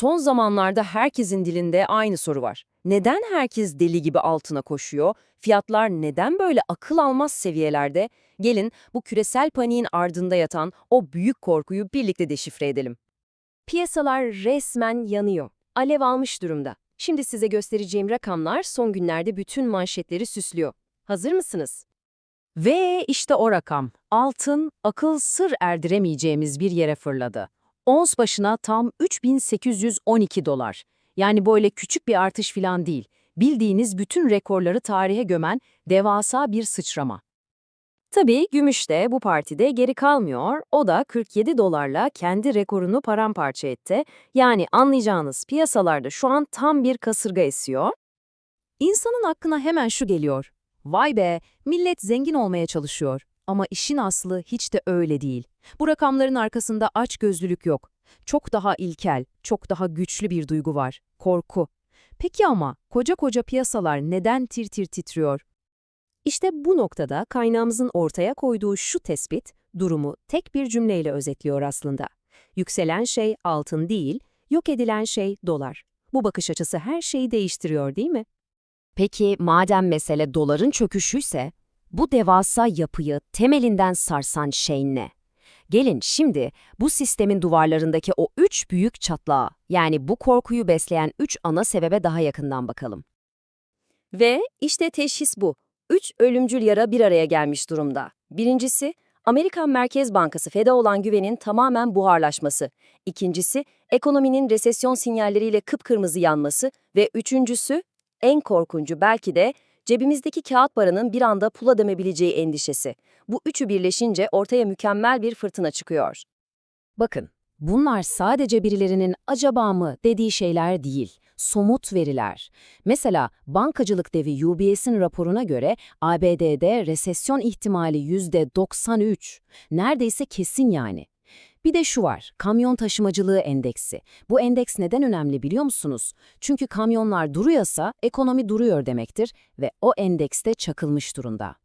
Son zamanlarda herkesin dilinde aynı soru var. Neden herkes deli gibi altına koşuyor? Fiyatlar neden böyle akıl almaz seviyelerde? Gelin bu küresel paniğin ardında yatan o büyük korkuyu birlikte deşifre edelim. Piyasalar resmen yanıyor. Alev almış durumda. Şimdi size göstereceğim rakamlar son günlerde bütün manşetleri süslüyor. Hazır mısınız? Ve işte o rakam. Altın, akıl sır erdiremeyeceğimiz bir yere fırladı. Ons başına tam 3812 dolar. Yani böyle küçük bir artış falan değil. Bildiğiniz bütün rekorları tarihe gömen devasa bir sıçrama. Tabii gümüş de bu partide geri kalmıyor. O da 47 dolarla kendi rekorunu paramparça etti. Yani anlayacağınız piyasalarda şu an tam bir kasırga esiyor. İnsanın aklına hemen şu geliyor. Vay be, millet zengin olmaya çalışıyor. Ama işin aslı hiç de öyle değil. Bu rakamların arkasında açgözlülük yok. Çok daha ilkel, çok daha güçlü bir duygu var. Korku. Peki ama koca koca piyasalar neden tir tir titriyor? İşte bu noktada kaynağımızın ortaya koyduğu şu tespit, durumu tek bir cümleyle özetliyor aslında. Yükselen şey altın değil, yok edilen şey dolar. Bu bakış açısı her şeyi değiştiriyor değil mi? Peki madem mesele doların çöküşüyse, bu devasa yapıyı temelinden sarsan şey ne? Gelin şimdi bu sistemin duvarlarındaki o üç büyük çatlağa, yani bu korkuyu besleyen üç ana sebebe daha yakından bakalım. Ve işte teşhis bu. Üç ölümcül yara bir araya gelmiş durumda. Birincisi, Amerikan Merkez Bankası Fed'e olan güvenin tamamen buharlaşması. İkincisi, ekonominin resesyon sinyalleriyle kıpkırmızı yanması. Ve üçüncüsü, en korkuncu belki de cebimizdeki kağıt paranın bir anda pula dönebileceği endişesi. Bu üçü birleşince ortaya mükemmel bir fırtına çıkıyor. Bakın, bunlar sadece birilerinin acaba mı dediği şeyler değil, somut veriler. Mesela bankacılık devi UBS'in raporuna göre ABD'de resesyon ihtimali %93. Neredeyse kesin yani. Bir de şu var, kamyon taşımacılığı endeksi. Bu endeks neden önemli biliyor musunuz? Çünkü kamyonlar duruyorsa ekonomi duruyor demektir ve o endekste çakılmış durumda.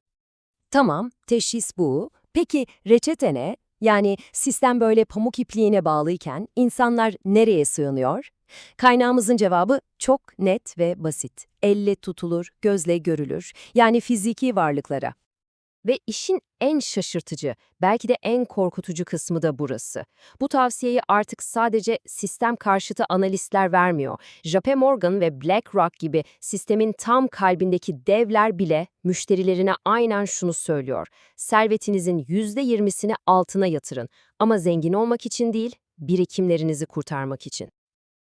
Tamam, teşhis bu. Peki reçete ne? Yani sistem böyle pamuk ipliğine bağlıyken insanlar nereye sığınıyor? Kaynağımızın cevabı çok net ve basit. Elle tutulur, gözle görülür. Yani fiziki varlıklara. Ve işin en şaşırtıcı, belki de en korkutucu kısmı da burası. Bu tavsiyeyi artık sadece sistem karşıtı analistler vermiyor. JP Morgan ve BlackRock gibi sistemin tam kalbindeki devler bile müşterilerine aynen şunu söylüyor. Servetinizin %20'sini altına yatırın ama zengin olmak için değil, birikimlerinizi kurtarmak için.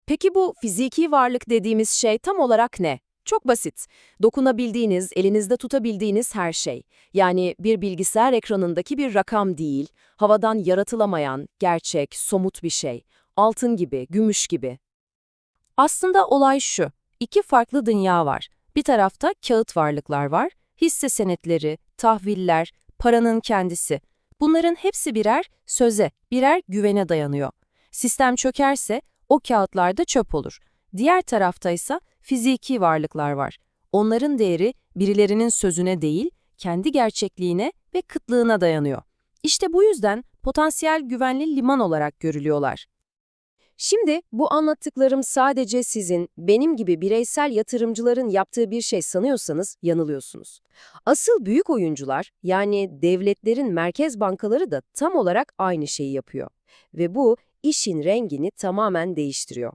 Peki bu fiziki varlık dediğimiz şey tam olarak ne? Çok basit. Dokunabildiğiniz, elinizde tutabildiğiniz her şey. Yani bir bilgisayar ekranındaki bir rakam değil, havadan yaratılamayan, gerçek, somut bir şey. Altın gibi, gümüş gibi. Aslında olay şu. İki farklı dünya var. Bir tarafta kağıt varlıklar var, hisse senetleri, tahviller, paranın kendisi. Bunların hepsi birer söze, birer güvene dayanıyor. Sistem çökerse o kağıtlar da çöp olur. Diğer tarafta ise fiziki varlıklar var. Onların değeri birilerinin sözüne değil, kendi gerçekliğine ve kıtlığına dayanıyor. İşte bu yüzden potansiyel güvenli liman olarak görülüyorlar. Şimdi bu anlattıklarım sadece sizin, benim gibi bireysel yatırımcıların yaptığı bir şey sanıyorsanız yanılıyorsunuz. Asıl büyük oyuncular, yani devletlerin merkez bankaları da tam olarak aynı şeyi yapıyor. Ve bu işin rengini tamamen değiştiriyor.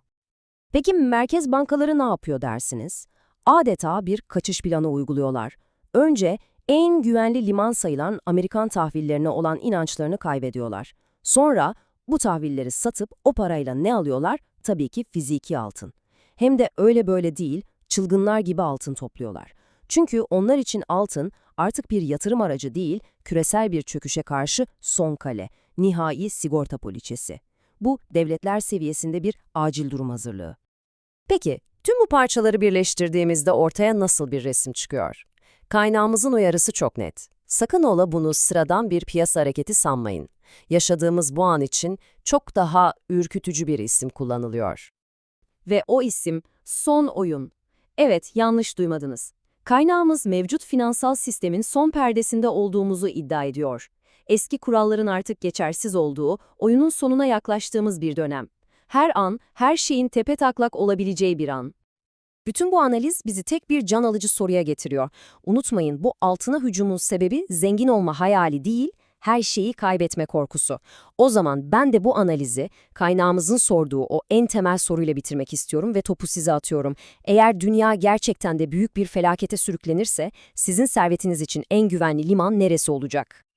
Peki merkez bankaları ne yapıyor dersiniz? Adeta bir kaçış planı uyguluyorlar. Önce en güvenli liman sayılan Amerikan tahvillerine olan inançlarını kaybediyorlar. Sonra bu tahvilleri satıp o parayla ne alıyorlar? Tabii ki fiziki altın. Hem de öyle böyle değil, çılgınlar gibi altın topluyorlar. Çünkü onlar için altın artık bir yatırım aracı değil, küresel bir çöküşe karşı son kale, nihai sigorta poliçesi. Bu devletler seviyesinde bir acil durum hazırlığı. Peki, tüm bu parçaları birleştirdiğimizde ortaya nasıl bir resim çıkıyor? Kaynağımızın uyarısı çok net. Sakın ola bunu sıradan bir piyasa hareketi sanmayın. Yaşadığımız bu an için çok daha ürkütücü bir isim kullanılıyor. Ve o isim son oyun. Evet, yanlış duymadınız. Kaynağımız mevcut finansal sistemin son perdesinde olduğumuzu iddia ediyor. Eski kuralların artık geçersiz olduğu, oyunun sonuna yaklaştığımız bir dönem. Her an, her şeyin tepetaklak olabileceği bir an. Bütün bu analiz bizi tek bir can alıcı soruya getiriyor. Unutmayın bu altına hücumun sebebi zengin olma hayali değil, her şeyi kaybetme korkusu. O zaman ben de bu analizi kaynağımızın sorduğu o en temel soruyla bitirmek istiyorum ve topu size atıyorum. Eğer dünya gerçekten de büyük bir felakete sürüklenirse sizin servetiniz için en güvenli liman neresi olacak?